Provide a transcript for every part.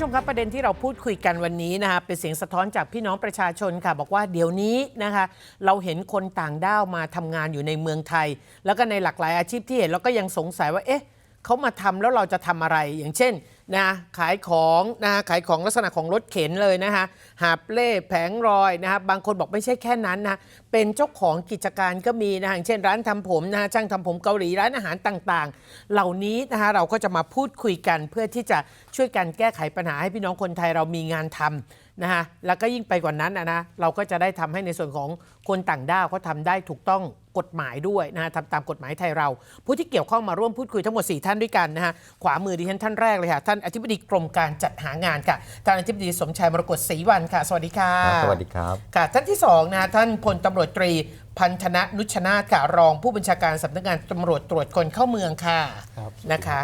ผู้ชมครับประเด็นที่เราพูดคุยกันวันนี้นะคะเป็นเสียงสะท้อนจากพี่น้องประชาชนค่ะ บอกว่าเดี๋ยวนี้นะคะเราเห็นคนต่างด้าวมาทำงานอยู่ในเมืองไทย แล้วก็ในหลากหลายอาชีพที่เห็นแล้วก็ยังสงสัยว่าเอ๊ะเขามาทำแล้วเราจะทำอะไร อย่างเช่น นะขายของนะขายของลักษณะของรถเข็นเลยนะคะหาบเล่แผงรอยนะคะบางคนบอกไม่ใช่แค่นั้นนะเป็นเจ้าของกิจการก็มีนะอย่างเช่นร้านทำผมนะช่างทำผมเกาหลีร้านอาหารต่างๆ เหล่านี้นะคะเราก็จะมาพูดคุยกันเพื่อที่จะช่วยกันแก้ไขปัญหาให้พี่น้องคนไทยเรามีงานทำนะคะแล้วก็ยิ่งไปกว่านั้นนะนะเราก็จะได้ทำให้ในส่วนของคนต่างด้าวเขาทำได้ถูกต้อง กฎหมายด้วยนะฮะทำตามกฎหมายไทยเรา ผู้ที่เกี่ยวข้องมาร่วมพูดคุยทั้งหมด 4 ท่านด้วยกันนะฮะขวามือดิฉันท่านแรกเลยค่ะ ท่านอธิบดีกรมการจัดหางานค่ะท่านอธิบดีสมชายมรกตศรีวันค่ะ สวัสดีค่ะครับสวัสดีครับค่ะ ท่านที่สองนะท่านพลตำรวจตรีพันธนะนุชนาถค่ะรองผู้บัญชาการสำนักงานตำรวจตรวจคนเข้าเมืองค่ะครับนะคะ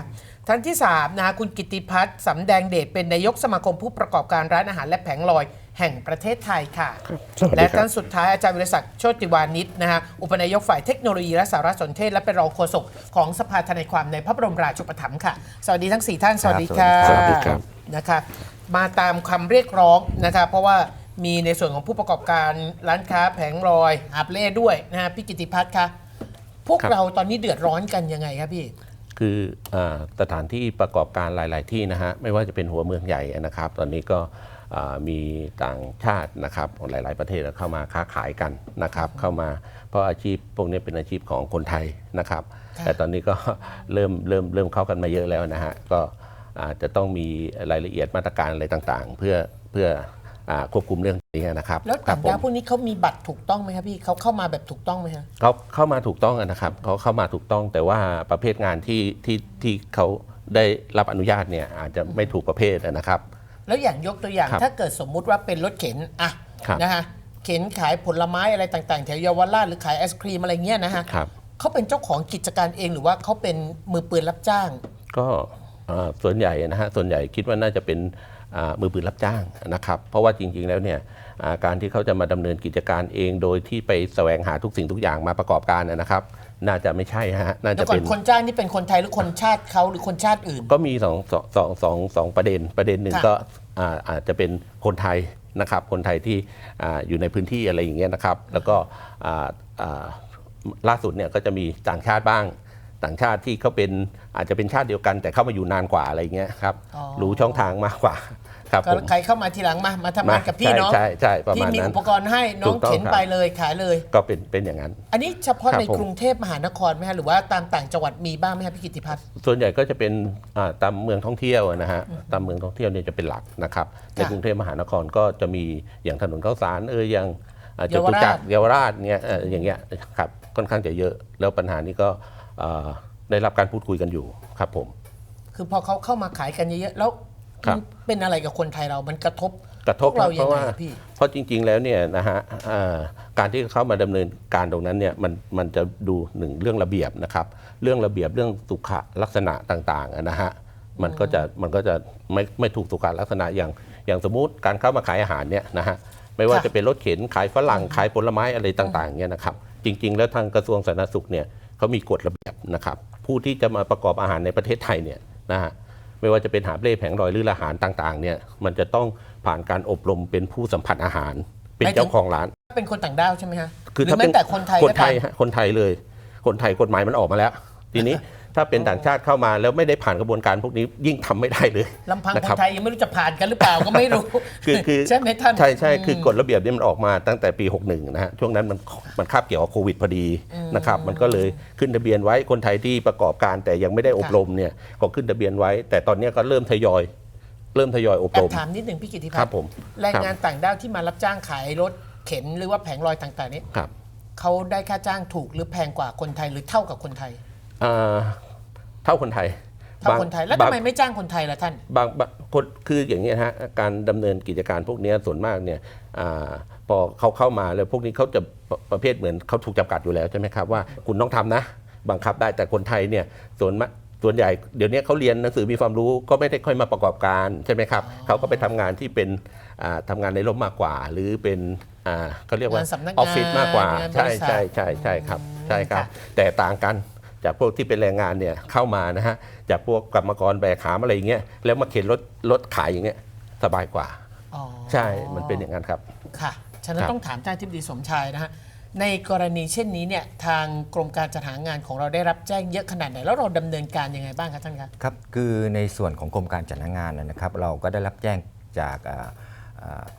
ท่านที่3นะคะคุณกิติพัฒน์สำแดงเดชเป็นนายกสมาคมผู้ประกอบการร้านอาหารและแผงลอย แห่งประเทศไทยค่ะสวัสดีและครับท่านสุดท้ายอาจารย์วิรศักดิ์โชติวานิชนะฮะอุปนายกฝ่ายเทคโนโลยีและสารสนเทศ และเป็นรองโฆษกของสภาทนายความในพระบรมราชูปถัมภ์ค่ะ สวัสดีทั้ง 4 ท่าน สวัสดีค่ะสสวัวัสสดีดีคครัรับบนะคะมาตามคำเรียกร้องนะคะเพราะว่ามีในส่วนของผู้ประกอบการร้านค้าแผงลอยอาบเล่ด้วยนะฮะพี่กิติพัฒน์คะพวกครับเราตอนนี้เดือดร้อนกันยังไงครับพี่คืออาสถานที่ประกอบการหลาย ๆ ที่นะฮะไม่ว่าจะเป็นหัวเมืองใหญ่นะครับ ตอนนี้ก็อ่า มีต่างชาตินะครับหลาย ๆ ประเทศเข้ามาค้าขายกันนะครับเข้ามาเพราะอาชีพพวกนี้เป็นอาชีพของคนไทยนะครับค่ะแต่ตอนนี้ก็เริ่มเริ่มเริ่มเข้ากันมาเยอะแล้วนะฮะก็อาจจะต้องมีรายละเอียดมาตรการอะไรต่างๆ เพื่อเพื่ออาควบคุมเรื่องนี้นะครับแล้วครัต่าบงผมด้าวพวกนี้เขามีบัตรถูกต้องไหมครับพี่เขาเข้ามาแบบถูกต้องไหมคะเขาเข้ามาถูกต้องอะนะครับเขาเข้ามาถูกต้องแต่ว่าประเภทงานที่ที่ที่เขาได้รับอนุญาตเนี่ยอาจจะไม่ถูกประเภทอะนะครับ แล้วอย่างยกตัวอย่างครับถ้าเกิดสมมุติว่าเป็นรถเข็นอะครับ นะคะเข็นขายผลไม้อะไรต่างๆแถวเยาวราชหรือขายไอศครีมอะไรเงี้ยนะฮะครับ เขาเป็นเจ้าของกิจการเองหรือว่าเขาเป็นมือปืนรับจ้าง ก็เอ่อส่วนใหญ่นะฮะส่วนใหญ่คิดว่าน่าจะเป็นอ่ามือปืนรับจ้างนะครับ เพราะว่าจริง ๆ แล้วเนี่ยอ่าการที่เขาจะมาดำเนินกิจการเองโดยที่ไปแสวงหาทุกสิ่งทุกอย่างมาประกอบการนะนะครับ น่าจะไม่ใช่ฮะน่าแล้จะวก่อเป็นน คนจ้างนี่เป็นคนไทยหรือคนชาติเขาหรือคนชาติอื่น ก็มีสองสองสองสองสองประเด็นประเด็นหนึ่งค่ะก็อ่าอาจจะเป็นคนไทยนะครับ คนไทยที่อ่าอยู่ในพื้นที่อะไรอย่างเงี้ยนะครับ แล้วก็อ่าอ่าล่าสุดเนี่ยก็จะมีต่างชาติบ้าง ต่างชาติที่เขาเป็นอาจจะเป็นชาติเดียวกัน แต่เข้ามาอยู่นานกว่าอะไรอย่างเงี้ยครับ อ๋อ รู้ช่องทางมากกว่า ครับก็ผมใครเข้ามาทีหลังมา มาทำงานกับพี่ใช่เนาะใช่ใช่ประพี่มาณมีนั้อุนปกรณ์ให้น้องถูกต้องเข็นครับไปเลยขายเลย ก็เป็นเป็นอย่างนั้น อันนี้เฉพาะครับในผมกรุงเทพมหานครไหมฮะหรือว่าตามต่างจังหวัดมีบ้างไหมฮะพี่กิติพัฒน์ส่วนใหญ่ก็จะเป็นอ่าตามเมืองท่องเที่ยวนะฮะตามเมืองท่องเที่ยวเนี่ยจะเป็นหลักนะครับในค่ะกรุงเทพมหานครก็จะมีอย่างถนนข้าวสารเอออย่างอ่าจเยาวตุราชจักรเยาวราชเนี่ยเอ่ออย่างเงี้ยครับค่อนข้างจะเยอะ แล้วปัญหานี้ก็อ่าได้รับการพูดคุยกันอยู่ครับผม คือพอเขาเข้ามาขายกันเยอะๆแล้ว ครับมันเป็นอะไรกับคนไทยเรา มันกระทบกระทบพวกเราเพราะว่ายังไงพี่ เพราะจริง ๆ แล้วเนี่ยนะฮะอ่าการที่เข้ามาดำเนินการตรงนั้นเนี่ยมันมันจะดูหนึ่งเรื่องระเบียบนะครับ เรื่องระเบียบเรื่องสุขลักษณะต่างๆอะนะฮะมันก็จะมันก็จะไม่ไม่ถูกสุขลักษณะอย่างอย่างสมมุติการเข้ามาขายอาหารเนี่ยนะฮะไม่ว่าค่ะ จะเป็นรถเข็นขายฝรั่งขายผลไม้อะไรต่างๆเนี่ยนะครับ จริง ๆ แล้วทางกระทรวงสาธารณสุขเนี่ยเขามีกฎระเบียบนะครับ ผู้ที่จะมาประกอบอาหารในประเทศไทยเนี่ยนะฮะ ไม่ว่าจะเป็นหาบเล่แผงลอยหรืออาหารต่างๆเนี่ยมันจะต้องผ่านการอบรมเป็นผู้สัมผัสอาหาร เป็นเจ้าของร้าน เป็นคนต่างด้าวใช่ไหมฮะคือหรือถ้าแม้เป็นแต่คนไทยคนไทยก็ตามฮะคนไทยเลย คนไทยกฎหมายมันออกมาแล้ว ทีนี้ ถ้าเป็นต่างชาติเข้ามาแล้วไม่ได้ผ่านกระบวนการพวกนี้ยิ่งทำไม่ได้เลยลำพังนะคครันบไทยยังไม่รู้จะผ่านกันหรือเปล่าก็ไม่รู้คือคือใช่ไหมท่านใช่ใช่คือกฎระเบียบนี้มันออกมาตั้งแต่ปี 61 นะฮะช่วงนั้นมันมันคาบเกี่ยวกับโควิดพอดีนะครับมันก็เลยขึ้นทะเบียนไว้คนไทยที่ประกอบการแต่ยังไม่ได้อบรมเนี่ยก็ขึ้นทะเบียนไว้ แต่ตอนนี้ก็เริ่มทยอยเริ่มทยอยอบแอรบมถามนิดหนึ่งพี่กิติคพัรัฒบน์ผมแรงครับงานต่างด้าวที่มารับจ้างขายรถเข็นหรือว่าแผงลอยต่างๆนี้ครับเขาได้ค่าจ้างถูกหรือแพงกว่าคนไทยหรือเท่ากับคนไทยอ่า เท่าคนไทยเท่าบงคนไทย แล้วบาทำงไมไม่จ้างคนไทยล่ะท่าน บางบางคนคืออย่างนี้ยฮะการดำเนินกิจการพวกเนี้ยส่วนมากเนี่ยอาพอเขาเข้ามาแล้วพวกนี้เขาจะประประเภทเหมือนเขาถูกจำกัดอยู่แล้วใช่ไหมครับว่าคุณต้องทำนะ บังคับได้แต่คนไทยเนี่ยส่วนมากส่วนใหญ่เดี๋ยวนี้เขาเรียนหนังสือมีความรู้ก็ไม่ได้ค่อยมาประกอบการใช่ไหมครับเขาก็ไปทำงานที่เป็นอ่าทำงานในร่มมากกว่า หรือเป็นอ่าเขาเรียกว่างานสำนักงานออฟฟิศมากกว่างานบใช่ริษัทใช่ใช่ใช่ครับใช่ครับค่ะแต่ต่างกัน จากพวกที่เป็นแรงงานเนี่ยเข้ามานะฮะจากพวกกรรมกรแบกหามอะไรอย่างเงี้ยแล้วมาเข็นรถรถขายอย่างเงี้ยสบายกว่า อ๋อใช่มันเป็นอย่างนั้นครับ ค่ะ ฉะนั้นครับ ต้องถามท่านทิบดีสมชายนะฮะ ในกรณีเช่นนี้เนี่ยทางกรมการจัดหางานของเราได้รับแจ้งเยอะขนาดไหน แล้วเราดำเนินการยังไงบ้างคะท่านคะ ครับคือในส่วนของกรมการจัดหางานนะครับ เราก็ได้รับแจ้งจากอ่าอ่า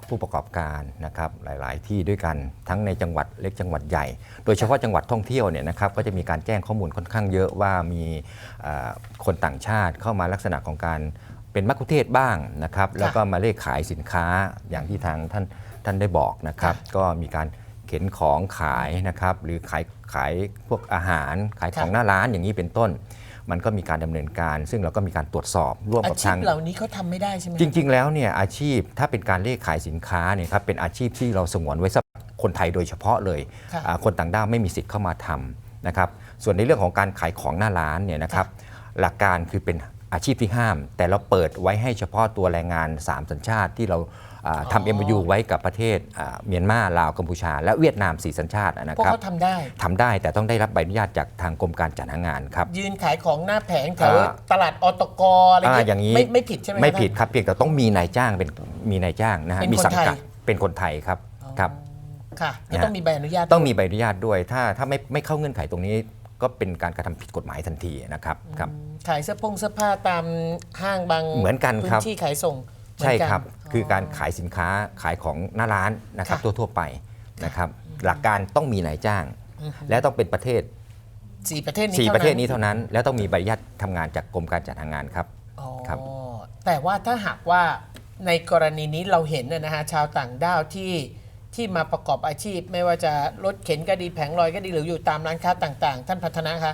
ผู้ประกอบการนะครับหลาย ๆ ที่ด้วยกันทั้งในจังหวัดเล็กจังหวัดใหญ่ โดยเฉพาะจังหวัดท่องเที่ยวเนี่ยนะครับก็จะมีการแจ้งข้อมูลค่อนข้างเยอะว่ามีอ่าคนต่างชาติเข้ามาลักษณะของการเป็นมักคุเทศก์บ้างนะครับแล้วก็มาเลขขายสินค้าอย่างที่ทางท่านท่านได้บอกนะครับ ก็มีการเข็นของขายนะครับหรือขายขายพวกอาหารขายของหน้าร้านอย่างนี้เป็นต้น มันก็มีการดำเนินการ ซึ่งเราก็มีการตรวจสอบร่วมอากับชีทาพงเหล่านี้เขาทำไม่ได้ใช่ไหมจริง ๆ แล้วเนี่ยอาชีพถ้าเป็นการเลขขายสินค้าเนี่ยครับเป็นอาชีพที่เราสงวนไว้สำหรับคนไทยโดยเฉพาะเลยค่ะอ่าคนต่างด้าวไม่มีสิทธิ์เข้ามาทำนะครับส่วนในเรื่องของการขายของหน้าร้านเนี่ยนะครับหลักการคือเป็น อาชีพที่ห้าม แต่เราเปิดไว้ให้เฉพาะตัวแรงงาน 3 สัญชาติที่เราอ่าทำเอ็มยูไว้กับประเทศอ่าเมียนมาลาวกัมพูชา และเวียดนามสี่สัญชาตินะพวกครับเขาทำได้ ทำได้แต่ต้องได้รับใบอนุญาตจากทางกรมการจัดหางานครับ ยืนขายของหน้าแผงแถวอ่า ตลาดอตกอะไรอ่าเงี้ยอย่างนี้ไม่ไม่ผิดใช่ไหมคะไม่ผิดท่าน ครับเพียงแต่ต้องมีนายจ้างเป็นมีนายจ้างนะฮะเป็นมีคนสังกัดไทย เป็นคนไทยครับครับ ค่ะก็นะฮะต้องมีใบอนุญาต ต้องมีใบอนุญาตด้วย ถ้าถ้าไม่ไม่เข้าเงื่อนไขตรงนี้ ก็เป็นการกระทำผิดกฎหมายทันทีนะครับครับขายเสื้อผงเสื้อผ้าตามห้างบางเหมือนกันครับพื้นที่ขายส่งเหมือนใช่กันครับ คือการขายสินค้าขายของหน้าร้านนะครับค่ะทั่วๆไปนะครับหลักการต้องมีนายจ้าง และต้องเป็นประเทศสี่ประเทศนี้สี่ท่าประเทศนี้เท่านั้น แล้วต้องมีใบอนุญาตทำงานจากกรมการจัดหางานครับอ๋อครับแต่ว่าถ้าหากว่าในกรณีนี้เราเห็นนะนะฮะชาวต่างด้าวที่ ที่มาประกอบอาชีพ ไม่ว่าจะรถเข็นก็ดีแผงลอยก็ดีหรืออยู่ตามร้านค้าต่างๆ ท่านพัฒนะคะ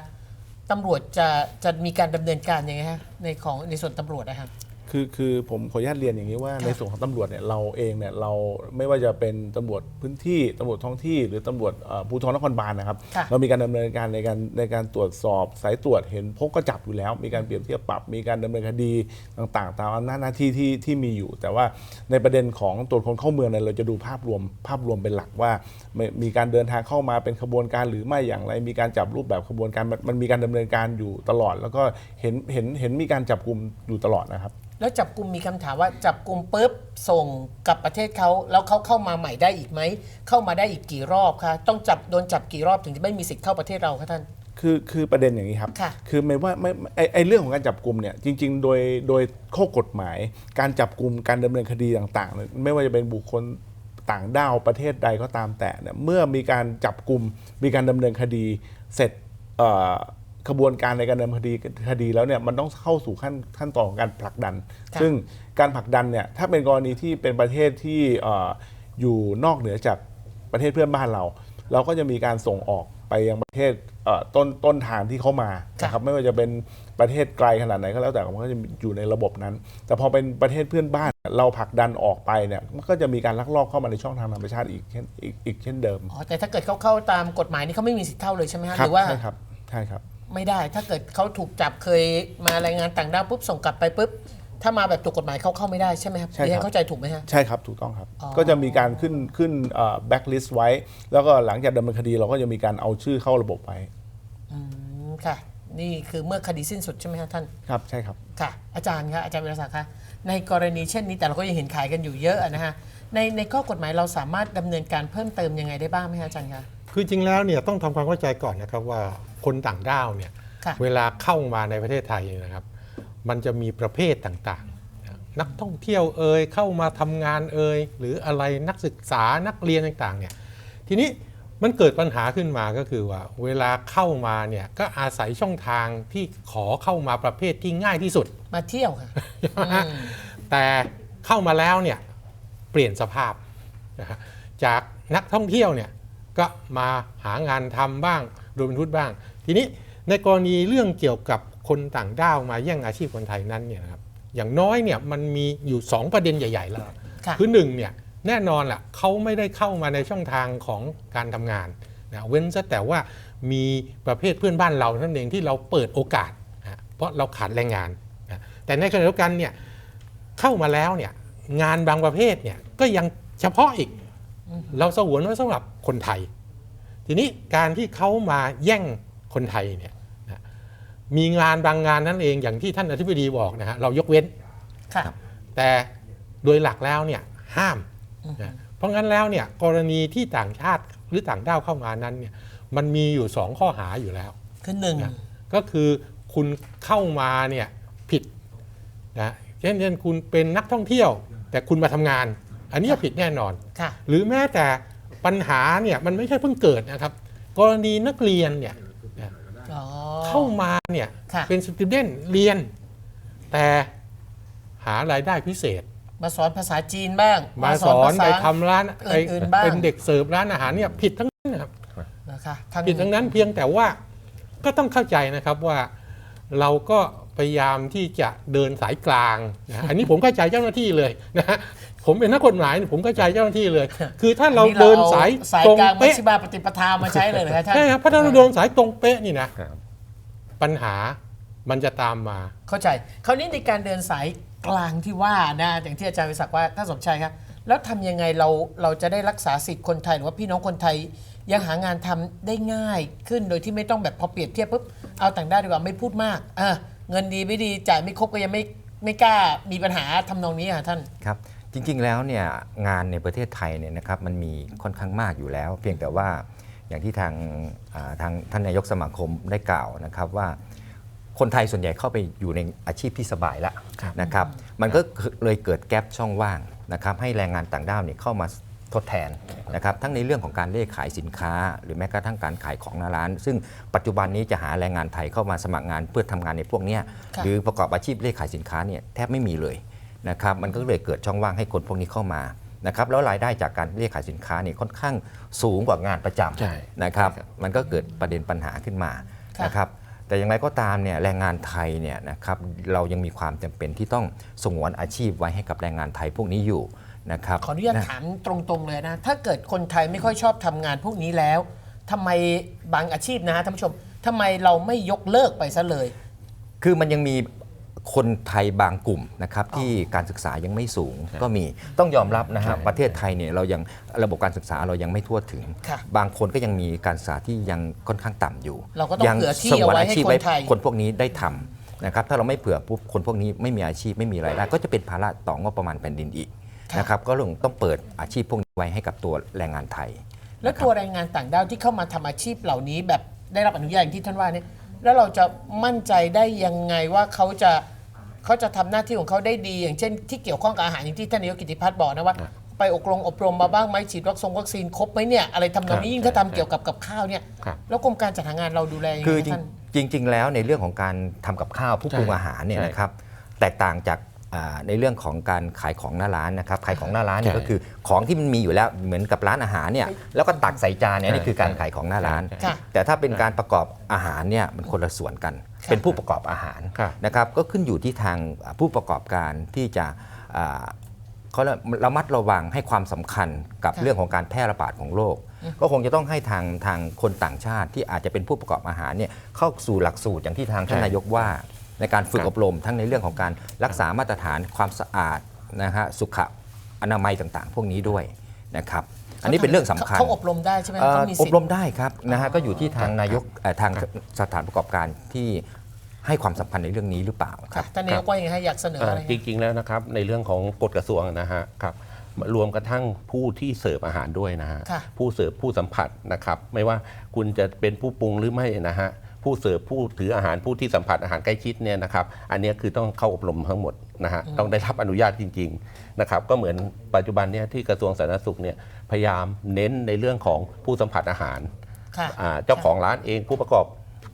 ตำรวจจะจะมีการดำเนินการยังไงฮะในของในส่วนตำรวจนะฮะ คือคือผมขออนุญาตเรียนอย่างนี้ว่าค่ะในส่วนของตำรวจเนี่ยเราเองเนี่ยเราไม่ว่าจะเป็นตำรวจพื้นที่ตำรวจท้องที่ หรือตำรวจเอ่อภูธรนครบาลนะครับ ค่ะ เรามีการดำเนินการในการในการตรวจสอบสายตรวจเห็นพบก็จับอยู่แล้ว มีการเปรียบเทียบปรับ มีการดำเนินคดีต่างๆ ตามอำนาจหน้าที่ที่ที่มีอยู่ แต่ว่าในประเด็นของตรวจคนเข้าเมืองเนี่ยเราจะดูภาพรวมภาพรวมเป็นหลักว่าไม่มีการเดินทางเข้ามาเป็นขบวนการหรือไม่อย่างไร มีการจับรูปแบบขบวนการมันมันมีการดำเนินการอยู่ตลอด แล้วก็เห็นเห็นเห็นมีการจับกลุ่มอยู่ตลอดนะครับแล้วจับกลุ่มมีคำถามว่าจับกลุ่มปุ๊บส่งกลับประเทศเขาแล้วเขาเข้ามาใหม่ได้อีกไหม เข้ามาได้อีกกี่รอบคะต้องจับโดนจับกี่รอบถึงจะไม่มีสิทธิ์เข้าประเทศเราคะท่าน คือคือประเด็นอย่างนี้ครับค่ะคือไม่ว่าไม่ไอไอเรื่องของการจับกลุ่มเนี่ยจริง ๆ โดยโดยข้อกฎหมาย การจับกลุ่มการดำเนินคดีต่างๆเนี่ยไม่ว่าจะเป็นบุคคลต่างด้าวประเทศใดก็ตามแต่เนี่ยเมื่อมีการจับกลุ่มมีการดำเนินคดีเสร็จเอ่อ ขบวนการในการดำเนินคดีคดีแล้วเนี่ยมันต้องเข้าสู่ขั้นขั้นตอนของการผลักดัน ค่ะ ซึ่งการผลักดันเนี่ยถ้าเป็นกรณีที่เป็นประเทศที่เอ่ออยู่นอกเหนือจากประเทศเพื่อนบ้านเรา เราก็จะมีการส่งออกไปยังประเทศเอ่อต้นต้นทางที่เขามาค่ะ นะครับไม่ว่าจะเป็นประเทศไกลขนาดไหนก็แล้วแต่มันก็จะอยู่ในระบบนั้น แต่พอเป็นประเทศเพื่อนบ้านเราผลักดันออกไปเนี่ยมันก็จะมีการลักลอบเข้ามาในช่องทางธรรมชาติอีกเช่นอีกอีกเช่นเดิม อ๋อแต่ถ้าเกิดเขาเข้าตามกฎหมายนี่เขาไม่มีสิทธิ์เข้าเลยใช่ไหมฮะคหรัรือว่า ใช่ครับใช่ครับ ไม่ได้ ถ้าเกิดเขาถูกจับเคยมารายงานต่างด้าวปุ๊บส่งกลับไปปุ๊บ ถ้ามาแบบถูกกฎหมายเขาเข้าไม่ได้ใช่ไหมครับใช่ครับเรียนเข้าใจถูกไหมฮะ ใช่ครับ ถูกต้องครับ อ๋อ ก็จะมีการขึ้นขึ้นแบ็กลิสต์ไว้ แล้วก็หลังจากดำเนินคดีเราก็จะมีการเอาชื่อเข้าระบบไว้อืมค่ะ นี่คือเมื่อคดีสิ้นสุดใช่ไหมฮะท่าน ครับใช่ครับ ค่ะ อาจารย์คะอาจารย์วิรศักดิ์คะในกรณีเช่นนี้แต่เราก็ยังเห็นขายกันอยู่เยอะนะฮะในในข้อกฎหมายเราสามารถดำเนินการเพิ่มเติมยังไงได้บ้างไหมฮะอาจารย์คะ คือจริงแล้วเนี่ยต้องทำความเข้าใจก่อนนะครับว่า คนต่างด้าวเนี่ยค่ะเวลาเข้ามาในประเทศไทยนะครับ มันจะมีประเภทต่างๆนะนักท่องเที่ยวเอ่ยเข้ามาทำงานเอ่ยหรืออะไรนักศึกษานักเรียนต่างๆเนี่ยทีนี้มันเกิดปัญหาขึ้นมาก็คือว่า เวลาเข้ามาเนี่ยก็อาศัยช่องทางที่ขอเข้ามาประเภทที่ง่ายที่สุดมาเที่ยวค่ะแต่เข้ามาแล้วเนี่ยเปลี่ยนสภาพนะฮะจากนักท่องเที่ยวเนี่ยก็มาหางานทำบ้างโดยเป็นทุนบ้าง ทีนี้ในกรณีเรื่องเกี่ยวกับคนต่างด้าวมาแย่งอาชีพคนไทยนั้นเนี่ยนะครับอย่างน้อยเนี่ยมันมีอยู่ 2 ประเด็นใหญ่ๆแล้วค่ะคือหนึ่งเนี่ยแน่นอนล่ะเขาไม่ได้เข้ามาในช่องทางของการทำงานนะเว้นซะแต่ว่ามีประเภทเพื่อนบ้านเรานั่นเองที่เราเปิดโอกาสนะเพราะเราขาดแรงงานนะแต่ในขณะเดียวกันเนี่ยเข้ามาแล้วเนี่ยงานบางประเภทเนี่ยก็ยังเฉพาะอีกเราสงวนไว้สำหรับคนไทย ทีนี้การที่เขามาแย่ง คนไทยเนี่ยนะมีงานบางงานนั่นเองอย่างที่ท่านอธิบดีบอกนะฮะเรายกเว้น ค่ะแต่โดยหลักแล้วเนี่ยห้ามนะเพราะงั้นแล้วเนี่ยกรณีที่ต่างชาติหรือต่างด้าวเข้ามานั้นเนี่ยมันมีอยู่สองข้อหาอยู่แล้ว คือหนึ่งนะก็คือคุณเข้ามาเนี่ยผิดนะเช่นเช่นคุณเป็นนักท่องเที่ยว แต่คุณมาทำงาน อันนี้ผิดแน่นอน ค่ะ หรือแม้แต่ปัญหาเนี่ยมันไม่ใช่เพิ่งเกิดนะครับ กรณีนักเรียนเนี่ยนะอ๋อ เข้ามาเนี่ยค่ะเป็นสตูเดนเรียน แต่หารายได้พิเศษ มาสอนภาษาจีนบ้าง มาสอนภาษาไปทำร้านไอ้อื่นๆบ้างเป็นเด็กเสิร์ฟร้านอาหารเนี่ยผิดทั้งนั้นนะครับนะคะทางผิดทั้งนั้นเพียงแต่ว่าก็ต้องเข้าใจนะครับว่าเราก็พยายามที่จะเดินสายกลางนะอันนี้ผมเข้าใจเจ้าหน้าที่เลยนะฮะ ผมเป็นนักกฎหมายผมเข้าใจเจ้าหน้าที่เลย คือถ้าเราเดินสายสายตรงกลางมัชเป๊ะฌิมาปฏิปทามาใช้เลยนะคะท่านใช่ครับเพราะถ้าเราเดินสายตรงเป๊ะนี่นะครับปัญหามันจะตามมา เข้าใจ คราวนี้ในการเดินสายกลางที่ว่านะอย่างที่อาจารย์วิศักดิ์ว่าท่านสมชัยครับ แล้วทำยังไงเราเราจะได้รักษาสิทธิ์คนไทยหรือว่าพี่น้องคนไทยยังหางานทำได้ง่ายขึ้นโดยที่ไม่ต้องแบบพอเปรียบเทียบปุ๊บเอาต่างด้าวดีกว่าไม่พูดมากเออเงินดีไม่ดีจ่ายไม่ครบก็ยังไม่ไม่กล้ามีปัญหาทำนองนี้อะท่านครับ จริงๆแล้วเนี่ยงานในประเทศไทยเนี่ยนะครับมันมีค่อนข้างมากอยู่แล้ว เพียงแต่ว่าอย่างที่ทางอ่าทางท่านนายกสมาคมได้กล่าวนะครับว่าคนไทยส่วนใหญ่เข้าไปอยู่ในอาชีพที่สบายแล้วนะครับ มันก็เลยเกิดแกลบช่องว่างนะครับให้แรงงานต่างด้าวเนี่ยเข้ามาทดแทนนะครับทั้งในเรื่องของการเล่ขายสินค้า หรือแม้กระทั่งการขายของหน้าร้าน ซึ่งปัจจุบันนี้จะหาแรงงานไทยเข้ามาสมัครงานเพื่อทำงานในพวกเนี้ยค่ะหรือประกอบอาชีพเล่ขายสินค้าเนี่ยแทบไม่มีเลย นะครับมันก็เลยเกิดช่องว่างให้คนพวกนี้เข้ามานะครับแล้วรายได้จากการเรียกขายสินค้าเนี่ยค่อนข้างสูงกว่างานประจใช่ำนะครับมันก็เกิดประเด็นปัญหาขึ้นมาค่ะนะครับแต่อย่างไรก็ตามเนี่ยแรงงานไทยเนี่ยนะครับเรายังมีความจำเป็นที่ต้องสงวนอาชีพไว้ให้กับแรงงานไทยพวกนี้อยู่นะครับขออนุญาตะถามตรงๆเลยนะ ถ้าเกิดคนไทยไม่ค่อยชอบทำงานพวกนี้แล้วทำไมบางอาชีพนะฮะท่านผู้ชมทำไมเราไม่ยกเลิกไปซะเลย คือมันยังมี คนไทยบางกลุ่มนะครับที่การศึกษายังไม่สูงก็มีต้องยอมรับนะฮะประเทศไทยเนี่ยเรายังระบบการศึกษาเรายังไม่ทั่วถึงค่ะบางคนก็ยังมีการศึกษาที่ยังค่อนข้างต่ำอยู่เราก็ต้องยังเผื่อที่สงวนเอาไว้อาให้ชีพคนไทยคนพวกนี้ได้ทำนะครับถ้าเราไม่เผื่อปุ๊บคนพวกนี้ไม่มีอาชีพไม่มีรายได้ก็จะเป็นภาระต่องบประมาณแผ่นดินอีกนะครับก็เลยต้องเปิดอาชีพพวกนี้ไว้ให้กับตัวแรงงานไทย แล้วตัวแรงงานต่างด้าวที่เข้ามาทำอาชีพเหล่านี้แบบได้รับอนุญาตอย่างที่ท่านว่าเนี่ยแล้วเราจะมั่นใจได้ยังไงว่าเขาจะ เขาจะทำหน้าที่ของเขาได้ดี อย่างเช่นที่เกี่ยวข้องกับอาหารอย่างที่ท่านนายกกิติพัฒน์บอกนะว่า ไปอบรมอบรมมาบ้างไหมฉีดวัคซงวัคซีนครบไหมเนี่ยอะไรทำนองนี้ยิ่งถ้าทำเกี่ยวกับกับข้าวเนี่ยครับ แล้วกรมการจัดหางานเราดูแลยังไงคือนะท่านจริงจริง ๆ แล้วในเรื่องของการทำกับข้าวผู้ปรุงอาหารเนี่ยใช่ นะครับ แตกต่างจากอ่า ในเรื่องของการขายของหน้าร้านนะครับขายของหน้าร้านเนี่ยใช่ก็คือของที่มันมีอยู่แล้วเหมือนกับร้านอาหารเนี่ยแล้วก็ตักใส่จานเนี่ยใช่นี่คือการขายของหน้าร้านค่ะแต่ถ้าเป็นการประกอบอาหารเนี่ยมันคนละส่วนกันค่ะเป็นผู้ประกอบอาหารครับนะครับก็ขึ้นอยู่ที่ทางอ่าผู้ประกอบการที่จะอ่าเขาเรียกระมัดระวังให้ความสำคัญกับค่ะเรื่องของการแพร่ระบาดของโรคก็คงจะต้องให้ทางทางคนต่างชาติที่อาจจะเป็นผู้ประกอบอาหารเนี่ยเข้าสู่หลักสูตรอย่างที่ทางท่านใช่นายกว่า ในการฝึกครับอบรมทั้งในเรื่องของการรักษามาตรฐานความสะอาดนะฮะสุขอนามัยต่างๆ พวกนี้ด้วยนะครับอันนี้เป็นเรื่องสำคัญเขาอบรมได้ใช่ไหมเอ่อเขามีอสิทบธิ์รมได้ครับนะฮะก็อยู่ที่ทางนายกเอ่อทางสถานประกอบการที่ให้ความสำคัญในเรื่องนี้หรือเปล่าคค่ะรับท่านนายกว่ายังไงฮะอยากเสนออะไรอ่าจริง ๆ แล้วนะครับในเรื่องของกฎกระทรวงนะฮะครับรวมกระทั่งผู้ที่เสิร์ฟอาหารด้วยนะฮะค่ะผู้เสิร์ฟผู้สัมผัสนะครับ ไม่ว่าคุณจะเป็นผู้ปรุงหรือไม่นะฮะ ผู้เสิร์ฟผู้ถืออาหารผู้ที่สัมผัสอาหารใกล้ชิดเนี่ยนะครับอันเนี้ยคือต้องเข้าอบรมทั้งหมดนะฮะต้องได้รับอนุญาตจริงๆนะครับก็เหมือนปัจจุบันเนี่ยที่กระทรวงสาธารณสุขเนี่ยพยายามเน้นในเรื่องของผู้สัมผัสอาหารค่ะอ่าเจ้าของร้านเองผู้ประกอบ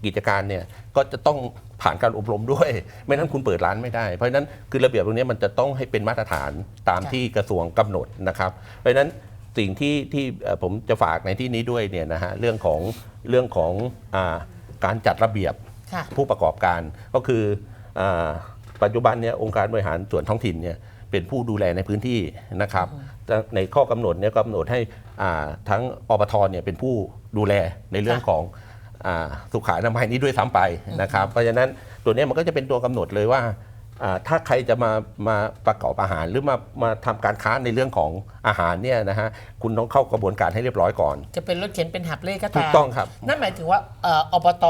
กิจการเนี่ยก็จะต้องผ่านการอบรมด้วย ไม่นั้นคุณเปิดร้านไม่ได้ เพราะฉะนั้นคือระเบียบตรงนี้มันจะต้องให้เป็นมาตรฐานตามค่ะที่กระทรวงกำหนดนะครับเพราะฉะนั้นสิ่งที่ที่เอ่อผมจะฝากในที่นี้ด้วยเนี่ยนะฮะเรื่องของเรื่องของอา การจัดระเบียบค่ะ ผู้ประกอบการก็คืออาปัจจุบันเนี่ยองค์การบริหารส่วนท้องถิ่นเนี่ยเป็นผู้ดูแลในพื้นที่นะครับแต่ในข้อกำหนดเนี่ยกำหนดให้อ่าทั้งอปทเนี่ยเป็นผู้ดูแลในเรื่องค่ะของอาสุขอนามัยนี้ด้วยซ้ำไปนะครับ เพราะฉะนั้นตัวเนี้ยมันก็จะเป็นตัวกำหนดเลยว่าอ่า ถ้าใครจะมามาประกอบอาหารหรือมามาทำการค้าในเรื่องของอาหารเนี่ยนะฮะคุณต้องเข้ากระบวนการให้เรียบร้อยก่อน จะเป็นรถเข็นเป็นหับเล่ก็ตามถูกต้องครับ นั่นหมายถึงว่าเอ่ออบต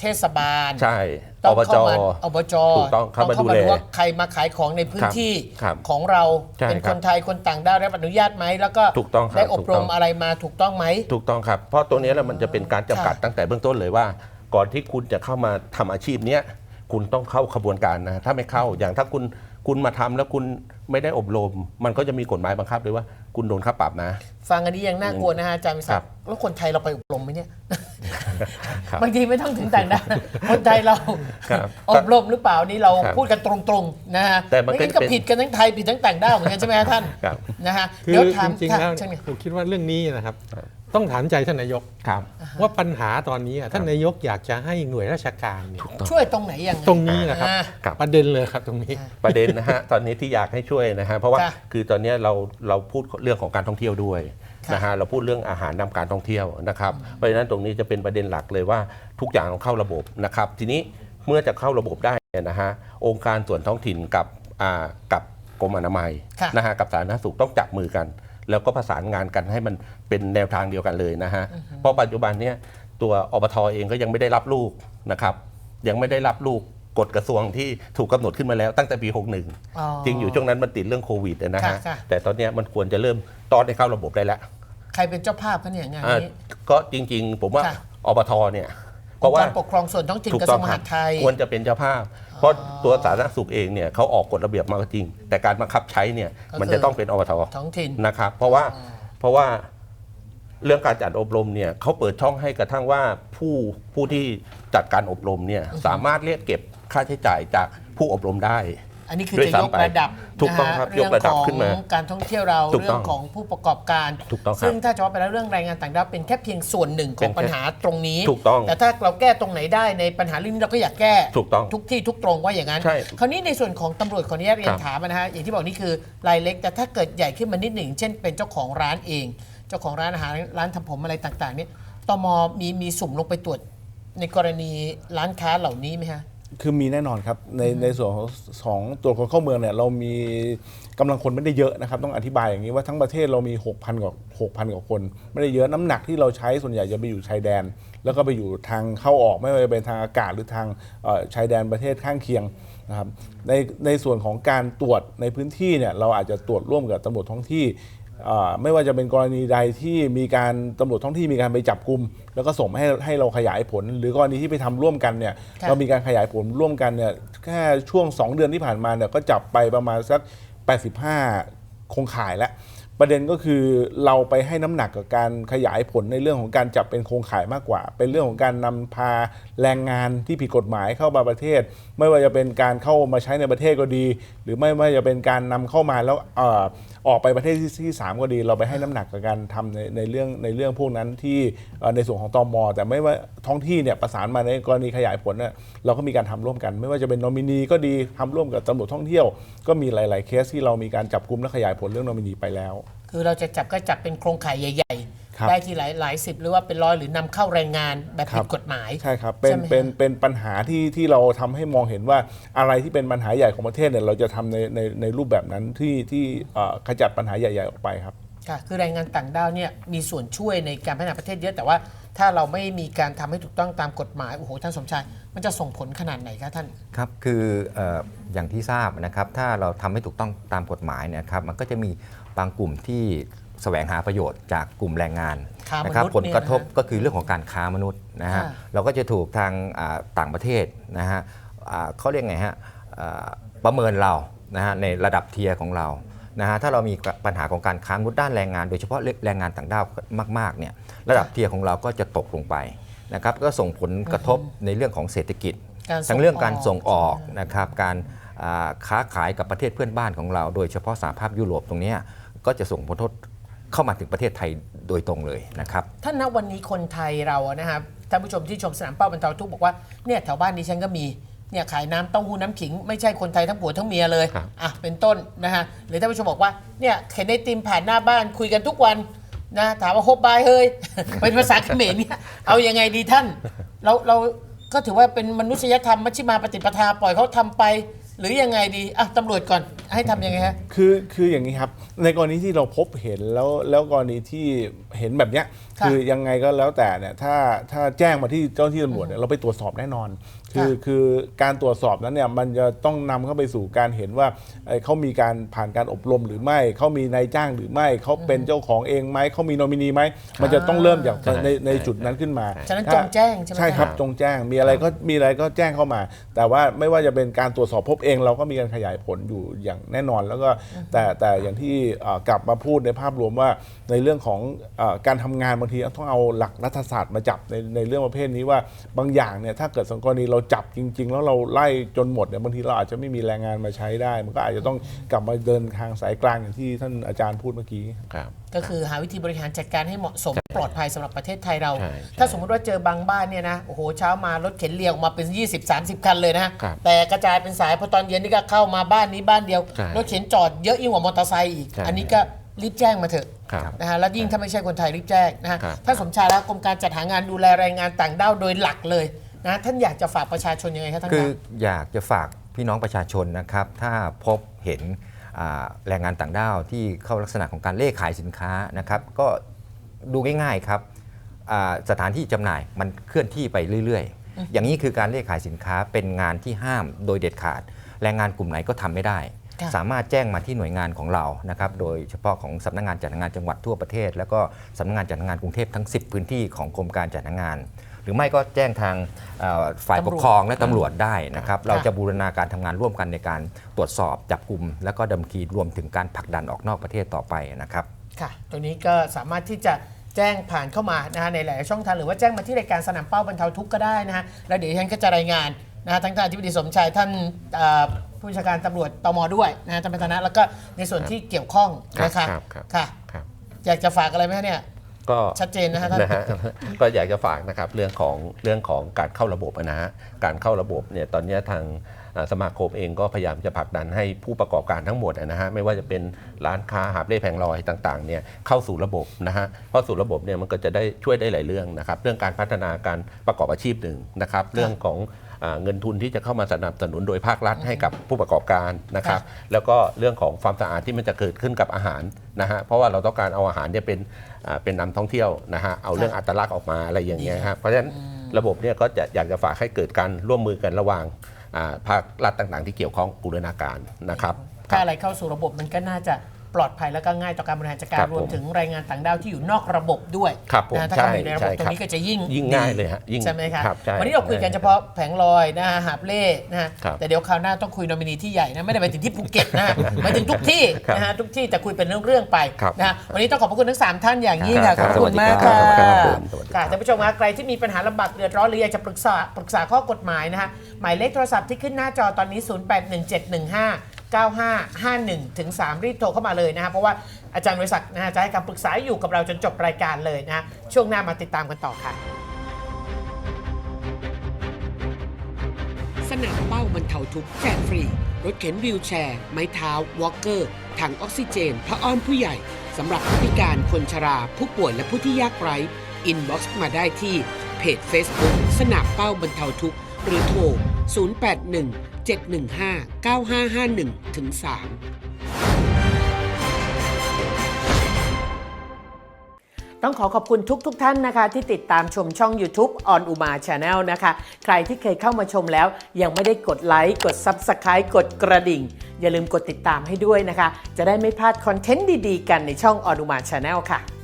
เทศบาล ใช่ต้อองบจเข้ามาอบจถูกต้องเข้ามาดูแลว่าใครมาขายของในพื้นที่ครับของเราใช่เป็นคครับนไทยคนต่างด้าวได้รับอนุญาตไหมแล้วก็ถูกต้องครับได้อบถูกรต้อมงอะไรมาถูกต้องไหมถูกต้องครับ เพราะตัวเนี้ยแหละมันจะเป็นการจำกัดค่ะตั้งแต่เบื้องต้นเลยว่า ก่อนที่คุณจะเข้ามาทำอาชีพเนี้ย คุณต้องเข้าขบวนการนะถ้าไม่เข้าอย่างถ้าคุณคุณมาทำแล้วคุณไม่ได้อบรม มันก็จะมีกฎหมายบังคับเลยว่าคุณโดนค่าปรับนะ ฟังอันนี้ยังน่ากลัวนะฮะอาจารย์วิคศัรักบดิ์แล้วคนไทยเราไปอบรมไหมเนี่ยครับบางทีไม่ต้องถึงต่างด้าวคนไทยเราครับอบรมหรือเปล่านี่เราครับพูดกันตรงๆนะฮะแต่มันก็ไงั้ก็เป็นผิดกันทั้งไทยผิดทั้งต่างด้าวเหมือนกันใช่ไหมฮะท่านครับนะฮะคือเดี๋ยวถาจมริงๆแล้วใช่ไหมผมคิดว่าเรื่องนี้นะครับ ต้องถามใจท่านนายก ครับ ว่าปัญหาตอนนี้อะท่านนายกอยากจะให้หน่วยราชการเนี่ยช่วยตรงไหนยังไงตรงนี้นะครับ อ่า ครับ ประเด็นเลยครับตรงนี้ ประเด็นนะฮะ ตอนนี้ที่อยากให้ช่วยนะฮะเพราะว่าค่ะคือตอนเนี้ยเราเราพูดเรื่องของการท่องเที่ยวด้วยค่ะนะฮะเราพูดเรื่องอาหารนำการท่องเที่ยวนะครับเพราะฉะนั้นตรงนี้จะเป็นประเด็นหลักเลยว่าทุกอย่างต้องเข้าระบบนะครับ ทีนี้เมื่อจะเข้าระบบได้เนี่ยนะฮะองค์การส่วนท้องถิ่นกับอ่ากับกรมอนามัยค่ะ นะฮะกับสาธารณสุขต้องจับมือกัน แล้วก็ประสานงานกันให้มันเป็นแนวทางเดียวกันเลยนะฮะเพราะปัจจุบันเนี้ยตัวอบทเองก็ยังไม่ได้รับลูกนะครับ ยังไม่ได้รับลูกกฎกระทรวงที่ถูกกำหนดขึ้นมาแล้วตั้งแต่ปี 61อ๋อจริงอยู่ช่วงนั้นมันติดเรื่องโควิดนะฮะค่ะค่ะแต่ตอนเนี้ยมันควรจะเริ่มตอนให้เข้าระบบได้แล้ว ใครเป็นเจ้าภาพคะเนี่ยงานอ่านี้ก็จริง ๆ ผมว่าค่ะอบทเนี่ยเพองราะค์ว่าการปกครองส่วนท้องถิ่นถูกกระต้ทรอวงงมครัหาดไทยควรจะเป็นเจ้าภาพ เพราะตัวสาธารณสุขเองเนี่ยเขาออกกฎระเบียบมาก็จริง แต่การบังคับใช้เนี่ยก็คือมันจะต้องเป็นอบทท้องถิ่น นะครับ เพราะว่าเพราะว่าเรื่องการจัดอบรมเนี่ยเขาเปิดช่องให้กระทั่งว่าผู้ผู้ที่จัดการอบรมเนี่ยสามารถเรียกเก็บค่าใช้จ่ายจากผู้อบรมได้ อันนี้คือด้วยจะยกซ้ำไประดับถูกต้องนะฮะครับยกระดับขึ้นมาเรื่องของการท่องเที่ยวเราถูกต้เรื่อองงของผู้ประกอบการถูกต้องครับซึ่งถ้าจะว่าไปแล้วเรื่องแรงงานต่างด้าวเป็นแค่เพียงส่วนหนึ่งขเป็องนแค่ปัญหาตรงนี้ถูกต้องแต่ถ้าเราแก้ตรงไหนได้ในปัญหาเรื่องนี้เราก็อยากแก้ถูกต้องทุกที่ทุกตรงว่าอย่างนั้นใช่คราวนี้ในส่วนของตำรวจขออนุญาตเรียคนรับถามนะฮะอย่างที่บอกนี่คือรายเล็ก แต่ถ้าเกิดใหญ่ขึ้นมานิดหนึ่งเช่น เป็นเจ้าของร้านเอง เจ้าของร้านอาหารร้านทำผมอะไรต่างๆเนี่ยตมมีมีสุ่มลงไปตรวจในกรณีร้านค้าเหล่านี้ไหมฮะ คือมีแน่นอนครับในในส่วนของของตัวคนเข้าเมืองเนี่ยเรามีกำลังคนไม่ได้เยอะนะครับ ต้องอธิบายอย่างนี้ว่าทั้งประเทศเรามี 6,000กว่า6,000กว่าคน ไม่ได้เยอะน้ำหนักที่เราใช้ส่วนใหญ่จะไปอยู่ชายแดน แล้วก็ไปอยู่ทางเข้าออกไม่ว่าจะเป็นทางอากาศหรือทางเอ่อชายแดนประเทศข้างเคียงนะครับในในส่วนของการตรวจในพื้นที่เนี่ยเราอาจจะตรวจร่วมกับตำรวจท้องที่ อ่าไม่ว่าจะเป็นกรณีใดที่มีการตำรวจท้องที่มีการไปจับกลุ่มแล้วก็ส่งมาให้ให้เราขยายผล หรือกรณีที่ไปทำร่วมกันเนี่ยค่ะ เรามีการขยายผลร่วมกันเนี่ยแค่ช่วง 2 เดือนที่ผ่านมาเนี่ยก็จับไปประมาณสัก 85 คงข่ายแล้ว ประเด็นก็คือเราไปให้น้ำหนักกับการขยายผลในเรื่องของการจับเป็นโครงข่ายมากกว่า เป็นเรื่องของการนำพาแรงงานที่ผิดกฎหมายเข้ามาประเทศ ไม่ว่าจะเป็นการเข้ามาใช้ในประเทศก็ดี หรือไม่ว่าจะเป็นการนำเข้ามาแล้วอออกไปประเทศที่ที่สามก็ดี เราไปให้น้ำหนักกับการทำในในเรื่องในเรื่องพวกนั้นที่ในส่วนของตอมอแต่ไม่ว่าท้องที่เนี่ยประสานมาในกรณีขยายผลเนี่ยเราก็มีการทำร่วมกัน ไม่ว่าจะเป็นนอมินีก็ดีทำร่วมกับตำรวจท่องเที่ยว ก็มีหลาย ๆ เคสที่เรามีการจับกลุ่มและขยายผลเรื่องนอมินีไปแล้วคือเราจะจับก็จับเป็นโครงข่ายใหญ่ ครับๆ ได้ทีหลายหลายสิบหรือว่าเป็นร้อยหรือนำเข้าแรงงานแบบผิดกฎหมาย ใช่ครับ เป็น ใช่ไหมฮะเป็น เป็นปัญหาที่ที่เราทำให้มองเห็นว่าอะไรที่เป็นปัญหาใหญ่ของประเทศเนี่ยเราจะทำในในในรูปแบบนั้นที่ที่เอ่อขจัดปัญหาใหญ่ ๆ ออกไปครับ ค่ะ คือแรงงานต่างด้าวเนี่ยมีส่วนช่วยในการพัฒนาประเทศเยอะ แต่ว่าถ้าเราไม่มีการทำให้ถูกต้องตามกฎหมาย โอ้โห ท่านสมชาย มันจะส่งผลขนาดไหนคะท่าน ครับคือเอออย่างที่ทราบนะครับ ถ้าเราทำให้ถูกต้องตามกฎหมายเนยครับมันก็จะมีบางกลุ่มที่แสวงหาประโยชน์จากกลุ่มแรงงานค้ามนุษย์นะครับผลกระทบเนี่ยนะฮะก็คือเรื่องของการค้ามนุษย์นะฮะค่ะเราก็จะถูกทางอ่าต่างประเทศนะฮะอ่าเขาเรียกไงฮะอ่าประเมินเรานะฮะในระดับเทียร์ของเรานะฮะถ้าเรามีปัญหาของการค้ามนุษย์ด้านแรงงาน โดยเฉพาะแรงงานต่างด้าวมากๆเนี่ยระดับเทียร์ของเราก็จะตกลงไป นะครับก็ส่งผลกระทบในเรื่องของเศรษฐกิจ การส่งทั้งเรื่องการส่งออกใช่ไหมนะครับการอ่าค้าขายกับประเทศเพื่อนบ้านของเรา โดยเฉพาะสหภาพยุโรปตรงเนี้ยก็จะส่งผลกระทบเข้ามาถึงประเทศไทยโดยตรงเลยนะครับท่านณวันนี้คนไทยเราอะนะครับท่านผู้ชมที่ชมสนามเป้าบรรเทาทุกข์บอกว่าเนี่ยแถวบ้านดิฉันก็มีเนี่ยขายน้ำเต้าหู้น้ำขิง ไม่ใช่คนไทยทั้งผัวทั้งเมียเลยครับ อะเป็นต้นนะฮะหรือท่านผู้ชมบอกว่าเนี่ยเห็นไอติมผ่านหน้าบ้านคุยกันทุกวัน นะถามว่าโฮบบายเฮ้ย เป็นภาษาเขมรเนี่ยเอายังไงดีท่าน เราเราก็ถือว่าเป็นมนุษยธรรมมัชฌิมาปฏิปทาปล่อยเขาทำไป หรือยังไงดีอะตำรวจก่อนให้ทำยังไงฮะ คือคืออย่างนี้ครับ ในกรณีที่เราพบเห็นแล้วแล้วกรณีที่เห็นแบบเนี้ยค่ะ คือยังไงก็แล้วแต่เนี่ยถ้าถ้าแจ้งมาที่เจ้าหน้าที่ตำรวจเนี่ยเราไปตรวจสอบแน่นอน คือค่ะคือการตรวจสอบนั้นเนี่ยมันจะต้องนำเข้าไปสู่การเห็นว่าเอ่อเขามีการผ่านการอบรมหรือไม่ เขามีนายจ้างหรือไม่ เขาเป็นเจ้าของเองไหม เขามีนอมินีไหม มันจะต้องเริ่มจากใช่ในในใช่จุดนั้นขึ้นมาฉะนั้นถ้าจงแจ้งใช่ไหมใช่ครับ คะ จงแจ้งมีอะไรก็มีอะไรก็แจ้งเข้ามา แต่ว่าไม่ว่าจะเป็นการตรวจสอบพบเอง เราก็มีการขยายผลอยู่อย่างแน่นอน แล้วก็แต่แต่อย่างที่เอ่อกลับมาพูดในภาพรวมว่าในเรื่องของเออการทำงานบางทีต้องเอาหลักรัฐศาสตร์มาจับในในเรื่องประเภทนี้ว่าบางอย่างเนี่ยถ้าเกิดสังกรณีเราจับจริง ๆ แล้วเราไล่จนหมดเนี่ยบางทีเราอาจจะไม่มีแรงงานมาใช้ได้ มันก็อาจจะต้องกลับมาเดินทางสายกลางอย่างที่ท่านอาจารย์พูดเมื่อกี้ ครับ ก็คือหาวิธีบริหารจัดการให้เหมาะสมปลอดภัยสำหรับประเทศไทยเรา ใช่ใช่ถ้าสมมติว่าเจอบางบ้านเนี่ยนะโอ้โหเช้ามารถเข็นเรียงออกมาเป็น 20 30 คันเลยนะครับแต่กระจายเป็นสายพอตอนเย็นนี่ก็เข้ามาบ้านนี้บ้านเดียวใช่รถเข็นจอดเยอะยิ่งกว่ามอเตอร์ไซค์อีก ใช่อันนี้ก็รีบแจ้งมาเถอะครับนะฮะแล้วยิ่งถ้าไม่ใช่คนไทยรีบแจ้งนะฮะครับ ท่านสมชายแล้วกรมการจัดหางานดูแลแรงงานต่างด้าวโดยหลักเลย นะท่านอยากจะฝากประชาชนยังไงครับท่านคือคะอยากจะฝากพี่น้องประชาชนนะครับ ถ้าพบเห็นอ่าแรงงานต่างด้าวที่เข้าลักษณะของการเล่ขายสินค้านะครับก็ดูง่ายๆครับอ่าสถานที่จำหน่ายมันเคลื่อนที่ไปเรื่อยๆ อย่างนี้คือการเล่ขายสินค้าเป็นงานที่ห้ามโดยเด็ดขาด แรงงานกลุ่มไหนก็ทำไม่ได้ ค่ะ สามารถแจ้งมาที่หน่วยงานของเรานะครับ โดยเฉพาะของสำนักงานจัดหางานจังหวัดทั่วประเทศ แล้วก็สำนักงานจัดหางานกรุงเทพทั้ง 10 พื้นที่ของกรมการจัดหางานห รือไม่ก็แจ้งทางเอ่อฝ่ายปกครองและตำรวจได้นะครับ เราจะบูรณาการทำงานร่วมกันในการตรวจสอบจับกลุ่ม แล้วก็ดำเนินคดีรวมถึงการผลักดันออกนอกประเทศต่อไปนะครับค่ะ ตรงนี้ก็สามารถที่จะแจ้งผ่านเข้ามานะฮะในหลายๆช่องทางหรือว่าแจ้งมาที่รายการสนามเป้าบรรเทาทุกข์ก็ได้นะฮะแล้วเดี๋ยวฉันก็จะรายงานนะฮะทั้งท่านอธิบดีสมชายท่านเอ่อผู้บัญชาการตำรวจตมด้วยนะฮะท่านประธานะแล้วก็ในส่วนที่เกี่ยวข้องนะคะครับครับค่ะครับอยากจะฝากอะไรไหมฮะเนี่ย ก็ชัดเจนนะฮะท่าน นะฮะก็อยากจะฝากนะครับเรื่องของเรื่องของการเข้าระบบนะฮะการเข้าระบบเนี่ยตอนเนี้ยทางอ่าสมาคมเองก็พยายามจะผลักดันให้ผู้ประกอบการทั้งหมดนะฮะไม่ว่าจะเป็นร้านค้าหาบเล่แผงลอยต่างๆเนี่ยเข้าสู่ระบบนะฮะเพราะสู่ระบบเนี่ยมันก็จะได้ช่วยได้หลายเรื่องนะครับเรื่องการพัฒนาการประกอบอาชีพหนึ่งนะครับเรื่องของอ่า เงินทุนที่จะเข้ามาสนับสนุนโดยภาครัฐให้กับผู้ประกอบการนะครับแล้วก็เรื่องของความสะอาดที่มันจะเกิดขึ้นกับอาหารนะฮะเพราะว่าเราต้องการเอาอาหารเนี่ยเป็นอ่าเป็นนำท่องเที่ยวนะฮะเอาเรื่องอัตลักษณ์ออกมาอะไรอย่างเงี้ยครับเพราะฉะนั้นระบบเนี่ยก็จะอยากจะฝากให้เกิดการร่วมมือกันระหว่างอ่าภาครัฐต่างๆ ที่เกี่ยวข้องบูรณาการนะครับถ้าอะไรเข้าสู่ระบบมันก็น่าจะป ลอดภัยแล้วก็ง่ายต่อการบริหารจัดการครับรวมผมถึงแรายงานต่างด้าวที่อยู่นอกระบบด้วยครับผมนะถ้าใช่เข้ามาอยู่ในระบบใช่ตรงครับนี้ก็จะยิ่งยิ่งง่ายเลยฮะยิ่งใช่ไหมคะครับใช่วันนี้เราคุยกันเฉพาะแผงลอยนะฮะหาบเล่นะฮะครับแต่เดี๋ยวคราวหน้าต้องคุยนอมินีที่ใหญ่นะไม่ได้ไปถึงที่ภูเก็ตนะฮะหมายถึงทุกที่ครับนะฮะทุกที่แต่คุยเป็นเรื่องๆไปครับนะฮะวันนี้ต้องขอบพระคุณทั้งสามท่านอย่างยิ่งค่ะคขรัอบบคุณมากสวัค่ะสดีครับผมสวัสดีครับ ค่ะท่านผู้ชมคะใครที่มีปัญหาลำบากเดือดร้อนหรืออยากจะปรึกษาปรึกษาข้อกฎหมายนะฮะหมายเลขโทรศัพท์ที่ขึ้นหน้าจอตอนนี้ 081715 9551ถึง3รีบโทรเข้ามาเลยนะฮะเพราะว่าอาจารย์บริษัทนะฮะจะให้คำปรึกษาอยู่กับเราจนจบรายการเลยนะฮะช่วงหน้ามาติดตามกันต่อค่ะ สนามเป้าบรรเทาทุกข์แจกฟรี รถเข็นวิวแชร์ ไม้เท้า วอล์กเกอร์ ถังออกซิเจนพระอ้อมผู้ใหญ่ สำหรับผู้พิการคนชรา ผู้ป่วยและผู้ที่ยากไร้อินบ็อกซ์มาได้ที่เพจ Facebook สนามเป้าบรรเทาทุกข์หรือโทร 081 715 9551ถึง3ต้องขอขอบคุณทุกทท่านนะคะ ที่ติดตามชมช่อง YouTube on Uma Channel นะคะ ใครที่เคยเข้ามาชมแล้ว ยังไม่ได้กดไลค์ กด Subscribe กดกระดิ่ง อย่าลืมกดติดตามให้ด้วยนะคะ จะได้ไม่พลาดคอนเทนต์ดี ๆ กันในช่อง on Uma Channel ค่ะ